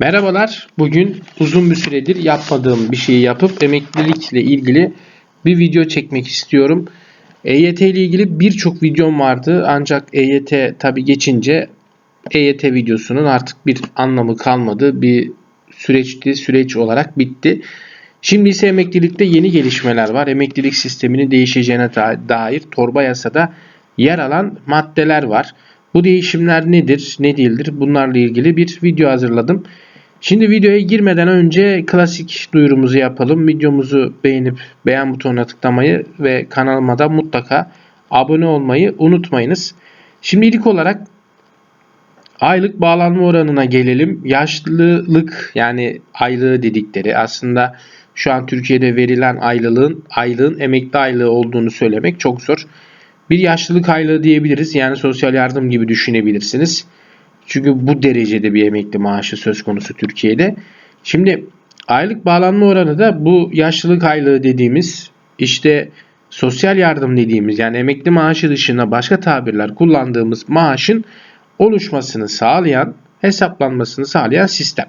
Merhabalar. Bugün uzun bir süredir yapmadığım bir şeyi yapıp emeklilikle ilgili bir video çekmek istiyorum. EYT ile ilgili birçok videom vardı ancak EYT tabi geçince EYT videosunun artık bir anlamı kalmadı. Bir süreçti, süreç olarak bitti. Şimdi ise emeklilikte yeni gelişmeler var. Emeklilik sisteminin değişeceğine dair torba yasada yer alan maddeler var. Bu değişimler nedir, ne değildir bunlarla ilgili bir video hazırladım. Şimdi videoya girmeden önce klasik duyurumuzu yapalım. Videomuzu beğenip beğen butonuna tıklamayı ve kanalıma da mutlaka abone olmayı unutmayınız. Şimdi ilk olarak aylık bağlanma oranına gelelim. Yaşlılık yani aylığı dedikleri aslında şu an Türkiye'de verilen aylığın aylığın emekli aylığı olduğunu söylemek çok zor. Bir yaşlılık aylığı diyebiliriz. Yani sosyal yardım gibi düşünebilirsiniz. Çünkü bu derecede bir emekli maaşı söz konusu Türkiye'de. Şimdi aylık bağlanma oranı da bu yaşlılık aylığı dediğimiz işte sosyal yardım dediğimiz yani emekli maaşı dışında başka tabirler kullandığımız maaşın oluşmasını sağlayan, hesaplanmasını sağlayan sistem.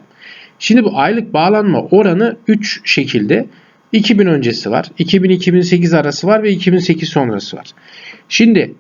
Şimdi bu aylık bağlanma oranı 3 şekilde 2000 öncesi var, 2000-2008 arası var ve 2008 sonrası var. Şimdi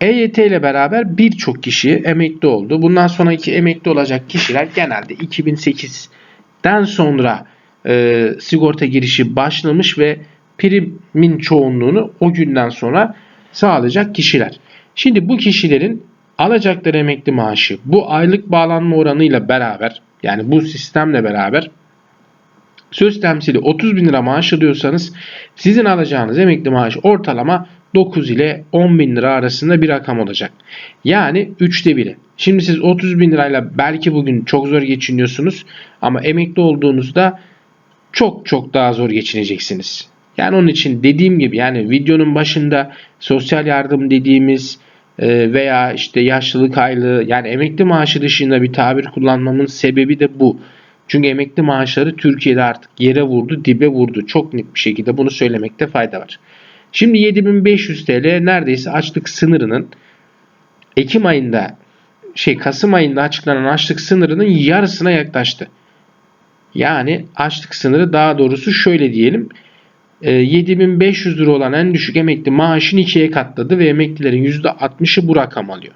EYT ile beraber birçok kişi emekli oldu. Bundan sonraki emekli olacak kişiler genelde 2008'den sonra e, sigorta girişi başlamış ve primin çoğunluğunu o günden sonra sağlayacak kişiler. Şimdi bu kişilerin alacakları emekli maaşı bu aylık bağlanma oranıyla beraber yani bu sistemle beraber söz temsili 30 bin lira maaş alıyorsanız sizin alacağınız emekli maaş ortalama 9 ile 10 bin lira arasında bir rakam olacak. Yani 3'te 1'i. Şimdi siz 30 bin lirayla belki bugün çok zor geçiniyorsunuz ama emekli olduğunuzda çok çok daha zor geçineceksiniz. Yani onun için dediğim gibi yani videonun başında sosyal yardım dediğimiz e, veya işte yaşlılık aylığı yani emekli maaşı dışında bir tabir kullanmamın sebebi de bu. Çünkü emekli maaşları Türkiye'de artık yere vurdu, dibe vurdu. Çok net bir şekilde bunu söylemekte fayda var. Şimdi 7500 TL neredeyse açlık sınırının Ekim ayında şey Kasım ayında açıklanan açlık sınırının yarısına yaklaştı. Yani açlık sınırı daha doğrusu şöyle diyelim 7500 e, lira olan en düşük emekli maaşını ikiye katladı ve emeklilerin %60'ı bu rakam alıyor.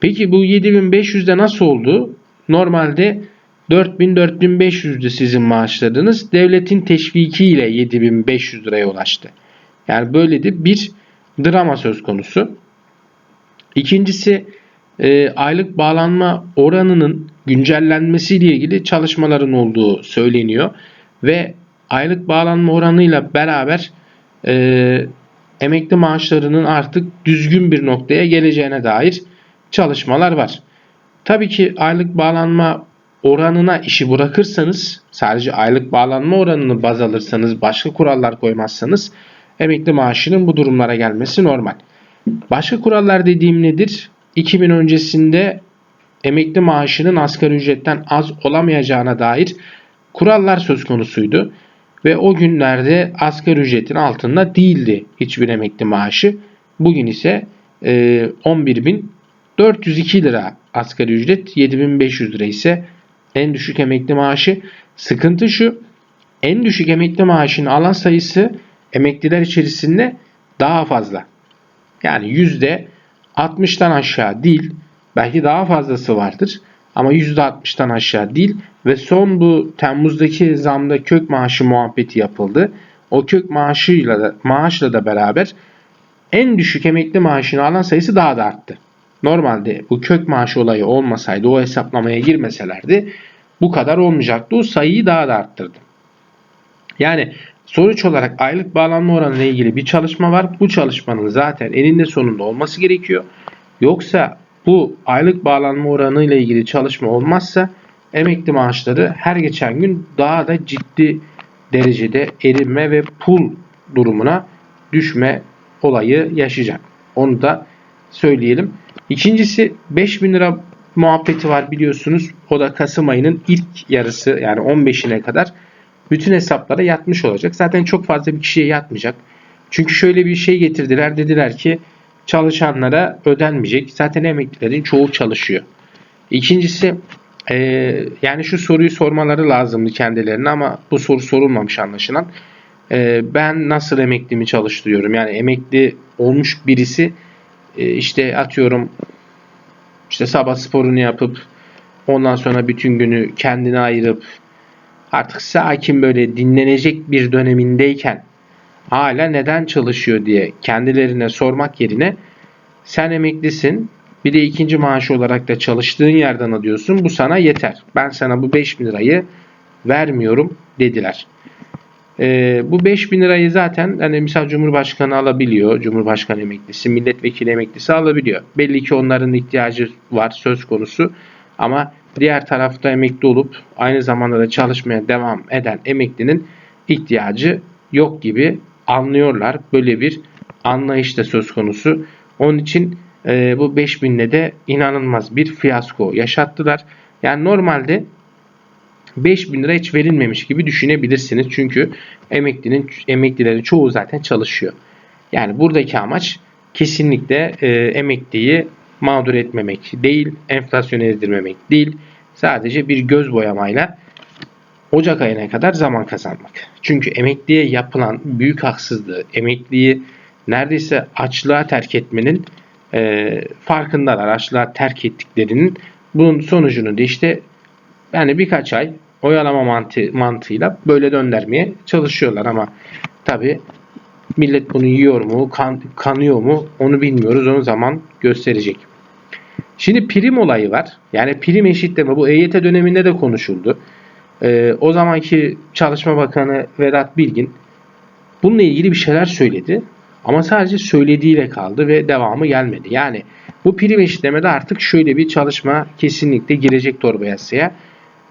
Peki bu 7500'de nasıl oldu? Normalde 4000-4500'dü sizin maaşlarınız. Devletin teşviki ile 7500 liraya ulaştı. Yani böyle de bir drama söz konusu. İkincisi e, aylık bağlanma oranının güncellenmesiyle ilgili çalışmaların olduğu söyleniyor. Ve aylık bağlanma oranıyla beraber e, emekli maaşlarının artık düzgün bir noktaya geleceğine dair çalışmalar var. Tabii ki aylık bağlanma oranına işi bırakırsanız sadece aylık bağlanma oranını baz alırsanız başka kurallar koymazsanız emekli maaşının bu durumlara gelmesi normal. Başka kurallar dediğim nedir? 2000 öncesinde emekli maaşının asgari ücretten az olamayacağına dair kurallar söz konusuydu. Ve o günlerde asgari ücretin altında değildi hiçbir emekli maaşı. Bugün ise e, 11.402 lira asgari ücret, 7.500 lira ise en düşük emekli maaşı. Sıkıntı şu, en düşük emekli maaşının alan sayısı emekliler içerisinde daha fazla. Yani yüzde 60'tan aşağı değil. Belki daha fazlası vardır. Ama %60'tan aşağı değil. Ve son bu Temmuz'daki zamda kök maaşı muhabbeti yapıldı. O kök maaşıyla da, maaşla da beraber en düşük emekli maaşını alan sayısı daha da arttı. Normalde bu kök maaşı olayı olmasaydı o hesaplamaya girmeselerdi bu kadar olmayacaktı. O sayıyı daha da arttırdı. Yani Sonuç olarak aylık bağlanma oranı ile ilgili bir çalışma var. Bu çalışmanın zaten eninde sonunda olması gerekiyor. Yoksa bu aylık bağlanma oranı ile ilgili çalışma olmazsa emekli maaşları her geçen gün daha da ciddi derecede erime ve pul durumuna düşme olayı yaşayacak. Onu da söyleyelim. İkincisi 5000 lira muhabbeti var biliyorsunuz. O da Kasım ayının ilk yarısı yani 15'ine kadar bütün hesaplara yatmış olacak. Zaten çok fazla bir kişiye yatmayacak. Çünkü şöyle bir şey getirdiler. Dediler ki çalışanlara ödenmeyecek. Zaten emeklilerin çoğu çalışıyor. İkincisi Ee, yani şu soruyu sormaları lazımdı kendilerine ama bu soru sorulmamış anlaşılan. Ee, ben nasıl emeklimi çalıştırıyorum? Yani emekli olmuş birisi e, işte atıyorum işte sabah sporunu yapıp ondan sonra bütün günü kendine ayırıp artık sakin böyle dinlenecek bir dönemindeyken hala neden çalışıyor diye kendilerine sormak yerine sen emeklisin bir de ikinci maaş olarak da çalıştığın yerden alıyorsun bu sana yeter. Ben sana bu 5000 lirayı vermiyorum dediler. Ee, bu 5000 lirayı zaten hani misal Cumhurbaşkanı alabiliyor. Cumhurbaşkanı emeklisi, milletvekili emeklisi alabiliyor. Belli ki onların ihtiyacı var söz konusu. Ama diğer tarafta emekli olup aynı zamanda da çalışmaya devam eden emeklinin ihtiyacı yok gibi anlıyorlar. Böyle bir anlayış da söz konusu. Onun için e, bu 5000'le de inanılmaz bir fiyasko yaşattılar. Yani normalde 5000 lira hiç verilmemiş gibi düşünebilirsiniz. Çünkü emeklinin emeklilerin çoğu zaten çalışıyor. Yani buradaki amaç kesinlikle e, emekliyi mağdur etmemek değil, enflasyonu ezdirmemek değil. Sadece bir göz boyamayla Ocak ayına kadar zaman kazanmak. Çünkü emekliye yapılan büyük haksızlığı, emekliyi neredeyse açlığa terk etmenin e, farkındalar. Açlığa terk ettiklerinin bunun sonucunu da işte yani birkaç ay oyalama mantı, mantığıyla böyle döndürmeye çalışıyorlar ama tabi millet bunu yiyor mu, kan, kanıyor mu onu bilmiyoruz. Onu zaman gösterecek. Şimdi prim olayı var. Yani prim eşitleme bu EYT döneminde de konuşuldu. Ee, o zamanki Çalışma Bakanı Vedat Bilgin bununla ilgili bir şeyler söyledi. Ama sadece söylediğiyle kaldı ve devamı gelmedi. Yani bu prim eşitlemede artık şöyle bir çalışma kesinlikle girecek torba yasaya.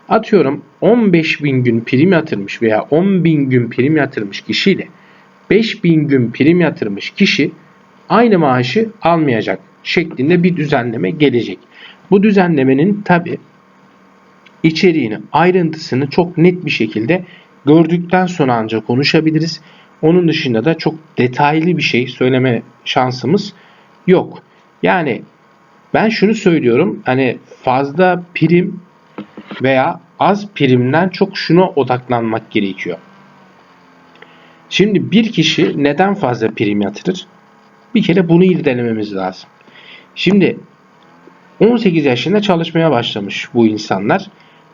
Atıyorum 15 bin gün prim yatırmış veya 10 bin gün prim yatırmış kişiyle 5 bin gün prim yatırmış kişi aynı maaşı almayacak şeklinde bir düzenleme gelecek. Bu düzenlemenin tabi içeriğini, ayrıntısını çok net bir şekilde gördükten sonra ancak konuşabiliriz. Onun dışında da çok detaylı bir şey söyleme şansımız yok. Yani ben şunu söylüyorum. Hani fazla prim veya az primden çok şuna odaklanmak gerekiyor. Şimdi bir kişi neden fazla prim yatırır? Bir kere bunu irdelememiz lazım. Şimdi 18 yaşında çalışmaya başlamış bu insanlar.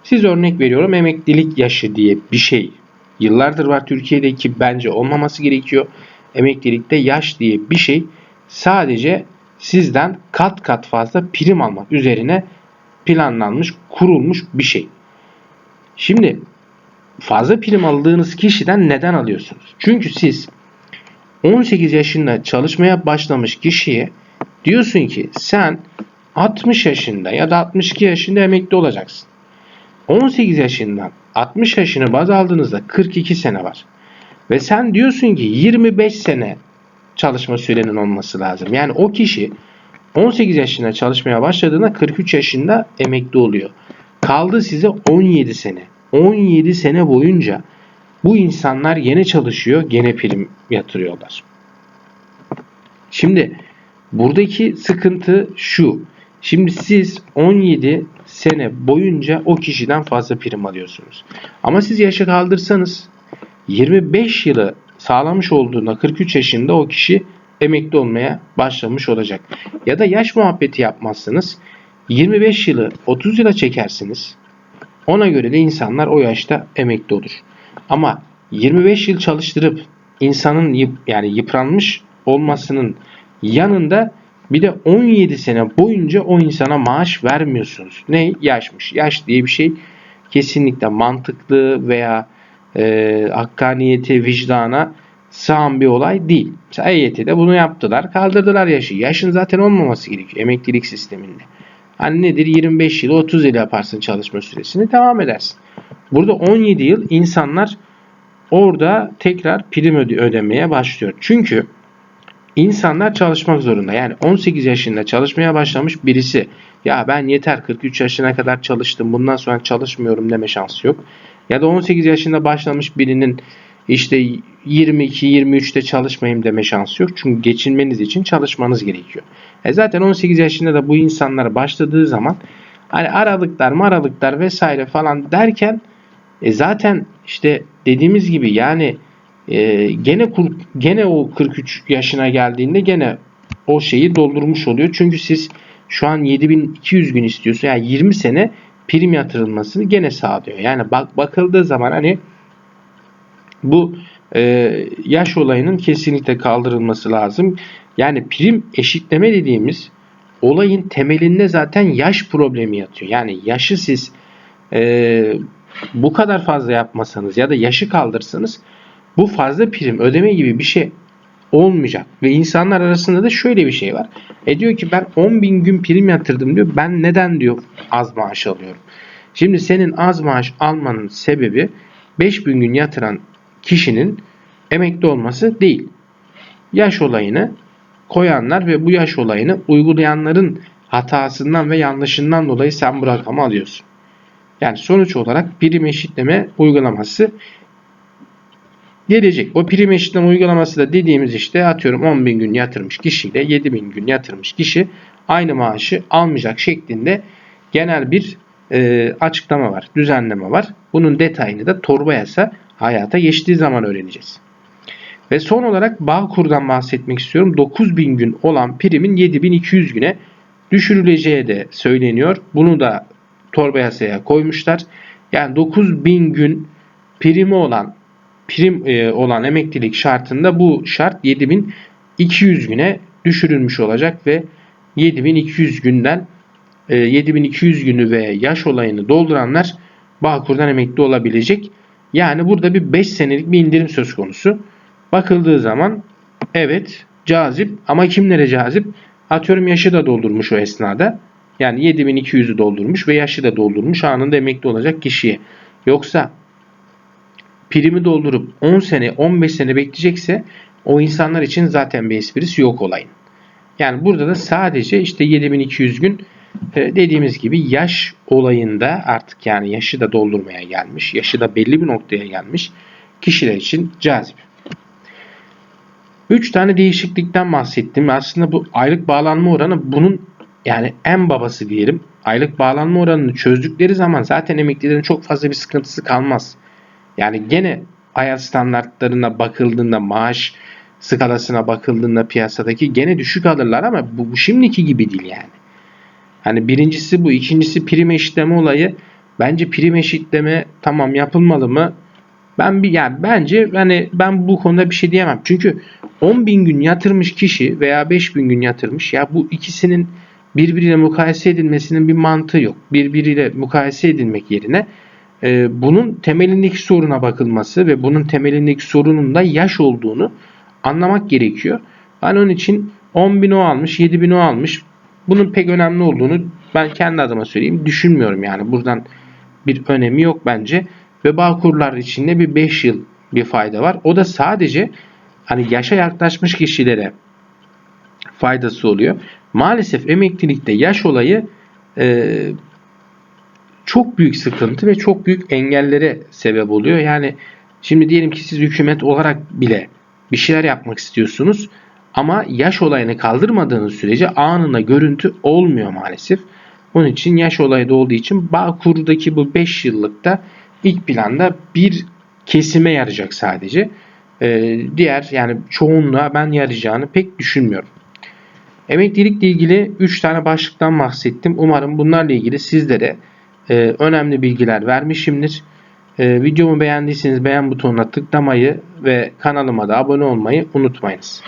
Siz örnek veriyorum emeklilik yaşı diye bir şey yıllardır var Türkiye'de ki bence olmaması gerekiyor. Emeklilikte yaş diye bir şey sadece sizden kat kat fazla prim almak üzerine planlanmış, kurulmuş bir şey. Şimdi fazla prim aldığınız kişiden neden alıyorsunuz? Çünkü siz 18 yaşında çalışmaya başlamış kişiye diyorsun ki sen 60 yaşında ya da 62 yaşında emekli olacaksın. 18 yaşından 60 yaşını baz aldığınızda 42 sene var. Ve sen diyorsun ki 25 sene çalışma sürenin olması lazım. Yani o kişi 18 yaşında çalışmaya başladığında 43 yaşında emekli oluyor. Kaldı size 17 sene. 17 sene boyunca bu insanlar gene çalışıyor, gene prim yatırıyorlar. Şimdi buradaki sıkıntı şu. Şimdi siz 17 sene boyunca o kişiden fazla prim alıyorsunuz. Ama siz yaşa kaldırsanız 25 yılı sağlamış olduğunda 43 yaşında o kişi emekli olmaya başlamış olacak. Ya da yaş muhabbeti yapmazsınız. 25 yılı 30 yıla çekersiniz. Ona göre de insanlar o yaşta emekli olur. Ama 25 yıl çalıştırıp insanın yani yıpranmış olmasının yanında bir de 17 sene boyunca o insana maaş vermiyorsunuz. Ne? Yaşmış. Yaş diye bir şey kesinlikle mantıklı veya e, hakkaniyeti, vicdana sığan bir olay değil. Mesela EYT'de bunu yaptılar. Kaldırdılar yaşı. Yaşın zaten olmaması gerekiyor emeklilik sisteminde. Hani nedir? 25 yıl 30 yıl yaparsın çalışma süresini devam edersin. Burada 17 yıl insanlar orada tekrar prim öde ödemeye başlıyor. Çünkü insanlar çalışmak zorunda. Yani 18 yaşında çalışmaya başlamış birisi ya ben yeter 43 yaşına kadar çalıştım bundan sonra çalışmıyorum deme şansı yok. Ya da 18 yaşında başlamış birinin işte 22-23'te çalışmayayım deme şansı yok. Çünkü geçinmeniz için çalışmanız gerekiyor. E zaten 18 yaşında da bu insanlar başladığı zaman Hani aralıklar maralıklar vesaire falan derken e zaten işte dediğimiz gibi yani e, gene kur, gene o 43 yaşına geldiğinde gene o şeyi doldurmuş oluyor. Çünkü siz şu an 7200 gün istiyorsun. Yani 20 sene prim yatırılmasını gene sağlıyor. Yani bak bakıldığı zaman hani bu e, yaş olayının kesinlikle kaldırılması lazım. Yani prim eşitleme dediğimiz olayın temelinde zaten yaş problemi yatıyor. Yani yaşı siz e, bu kadar fazla yapmasanız ya da yaşı kaldırsanız bu fazla prim ödeme gibi bir şey olmayacak. Ve insanlar arasında da şöyle bir şey var. E diyor ki ben 10 bin gün prim yatırdım diyor. Ben neden diyor az maaş alıyorum. Şimdi senin az maaş almanın sebebi 5 bin gün yatıran kişinin emekli olması değil. Yaş olayını koyanlar ve bu yaş olayını uygulayanların hatasından ve yanlışından dolayı sen bu rakamı alıyorsun. Yani sonuç olarak prim eşitleme uygulaması gelecek. O prim eşitleme uygulaması da dediğimiz işte atıyorum 10 bin gün yatırmış kişiyle 7 bin gün yatırmış kişi aynı maaşı almayacak şeklinde genel bir e, açıklama var, düzenleme var. Bunun detayını da torba yasa hayata geçtiği zaman öğreneceğiz. Ve son olarak Bağkur'dan bahsetmek istiyorum. 9000 gün olan primin 7200 güne düşürüleceği de söyleniyor. Bunu da torba yasaya koymuşlar. Yani 9000 gün primi olan prim e, olan emeklilik şartında bu şart 7200 güne düşürülmüş olacak ve 7200 günden 7200 günü ve yaş olayını dolduranlar Bağkur'dan emekli olabilecek. Yani burada bir 5 senelik bir indirim söz konusu. Bakıldığı zaman evet cazip ama kimlere cazip? Atıyorum yaşı da doldurmuş o esnada. Yani 7200'ü doldurmuş ve yaşı da doldurmuş anında emekli olacak kişiye. Yoksa primi doldurup 10 sene 15 sene bekleyecekse o insanlar için zaten bir esprisi yok olayın. Yani burada da sadece işte 7200 gün e, dediğimiz gibi yaş olayında artık yani yaşı da doldurmaya gelmiş, yaşı da belli bir noktaya gelmiş kişiler için cazip. 3 tane değişiklikten bahsettim. Aslında bu aylık bağlanma oranı bunun yani en babası diyelim. Aylık bağlanma oranını çözdükleri zaman zaten emeklilerin çok fazla bir sıkıntısı kalmaz. Yani gene hayat standartlarına bakıldığında maaş skalasına bakıldığında piyasadaki gene düşük alırlar ama bu, bu şimdiki gibi değil yani. Hani birincisi bu. ikincisi prim eşitleme olayı. Bence prim eşitleme tamam yapılmalı mı? Ben bir yani bence hani ben bu konuda bir şey diyemem. Çünkü 10 bin gün yatırmış kişi veya 5 bin gün yatırmış ya bu ikisinin birbiriyle mukayese edilmesinin bir mantığı yok. Birbiriyle mukayese edilmek yerine e, bunun temelindeki soruna bakılması ve bunun temelindeki sorunun da yaş olduğunu anlamak gerekiyor. Ben onun için 10 bin o almış, 7 bin o almış. Bunun pek önemli olduğunu ben kendi adıma söyleyeyim. Düşünmüyorum yani. Buradan bir önemi yok bence. Ve Bağkurlar içinde bir 5 yıl bir fayda var. O da sadece hani yaşa yaklaşmış kişilere faydası oluyor. Maalesef emeklilikte yaş olayı e, çok büyük sıkıntı ve çok büyük engellere sebep oluyor. Yani şimdi diyelim ki siz hükümet olarak bile bir şeyler yapmak istiyorsunuz ama yaş olayını kaldırmadığınız sürece anında görüntü olmuyor maalesef. Onun için yaş olayı da olduğu için Bağkur'daki bu 5 yıllıkta ilk planda bir kesime yarayacak sadece. Ee, diğer yani çoğunluğa ben yarayacağını pek düşünmüyorum. Emeklilikle ilgili 3 tane başlıktan bahsettim. Umarım bunlarla ilgili sizlere e, önemli bilgiler vermişimdir. E, videomu beğendiyseniz beğen butonuna tıklamayı ve kanalıma da abone olmayı unutmayınız.